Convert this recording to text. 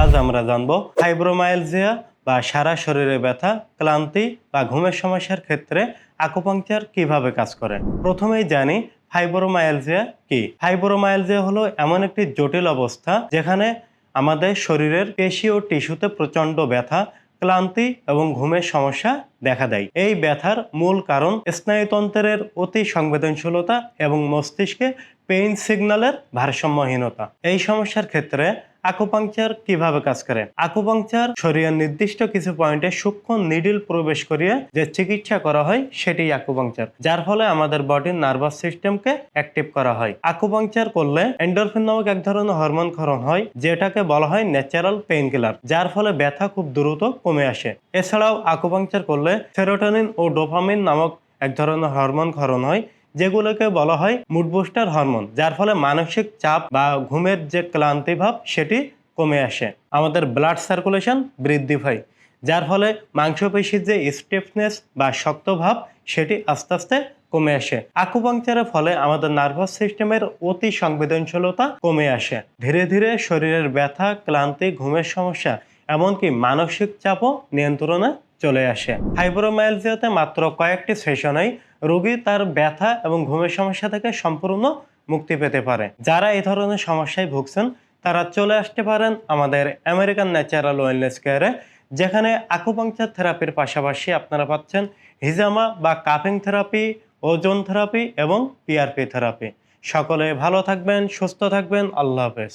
আজ আমরা জানব ফাইব্রোমাইলজিয়া বা সারা শরীরে ব্যথা, ক্লান্তি বা ঘুমের সমস্যার ক্ষেত্রে আকুপাংচার কীভাবে কাজ করে? প্রথমেই জানি ফাইব্রোমাইলজিয়া কি। ফাইব্রোমাইলজিয়া হলো এমন একটি জটিল অবস্থা যেখানে আমাদের শরীরের পেশি ও টিস্যুতে প্রচণ্ড ব্যথা, ক্লান্তি এবং ঘুমের সমস্যা দেখা দেয়। এই ব্যথার মূল কারণ স্নায়ুতন্ত্রের অতি সংবেদনশীলতা এবং মস্তিষ্কে পেইন সিগন্যালের ভারসাম্যহীনতা। এই সমস্যার ক্ষেত্রে আকুপাংচার কীভাবে কাজ করে? আকুপাংচার শরীরের নির্দিষ্ট কিছু পয়েন্টে সূক্ষ্ম নিডিল প্রবেশ করিয়ে যে চিকিৎসা করা হয়, সেটি আকুপাংচার যার ফলে আমাদের বডির নার্ভাস সিস্টেমকে অ্যাক্টিভ করা হয়। আকুপাংচার করলে এন্ডোরফিন নামক এক ধরনের হরমোন ক্ষরণ হয়, যেটাকে বলা হয় ন্যাচারাল পেইন কিলার যার ফলে ব্যথা খুব দ্রুত কমে আসে। এছাড়াও আকুপাংচার করলে সেরোটোনিন ও ডোপামিন নামক এক ধরনের হরমোন ক্ষরণ হয় যেগুলোকে বলা হয় মুড বুস্টার হরমোন যার ফলে মানসিক চাপ বা ঘুমের যে ক্লান্তি ভাব, সেটি কমে আসে। আমাদের ব্লাড সার্কুলেশন বৃদ্ধি পায়, যার ফলে মাংসপেশির যে স্টিফনেস বা শক্ত ভাব, সেটি আস্তে আস্তে কমে আসে। আকুপাংচারের ফলে আমাদের নার্ভাস সিস্টেমের অতি সংবেদনশীলতা কমে আসে। ধীরে ধীরে শরীরের ব্যথা, ক্লান্তি, ঘুমের সমস্যা, এমনকি মানসিক চাপও নিয়ন্ত্রণে চলে আসে। ফাইব্রোমাইলজিয়াতে মাত্র কয়েকটি সেশনেই রোগী তার ব্যথা এবং ঘুমের সমস্যা থেকে সম্পূর্ণ মুক্তি পেতে পারে। যারা এই ধরনের সমস্যায় ভুগছেন, তারা চলে আসতে পারেন আমাদের আমেরিকান ন্যাচারাল ওয়েলনেস কেয়ারে, যেখানে আকুপাংচার থেরাপির পাশাপাশি আপনারা পাচ্ছেন হিজামা বা কাফিং থেরাপি, ওজন থেরাপি এবং পিআরপি থেরাপি। সকলে ভালো থাকবেন, সুস্থ থাকবেন, আল্লাহ হাফেজ।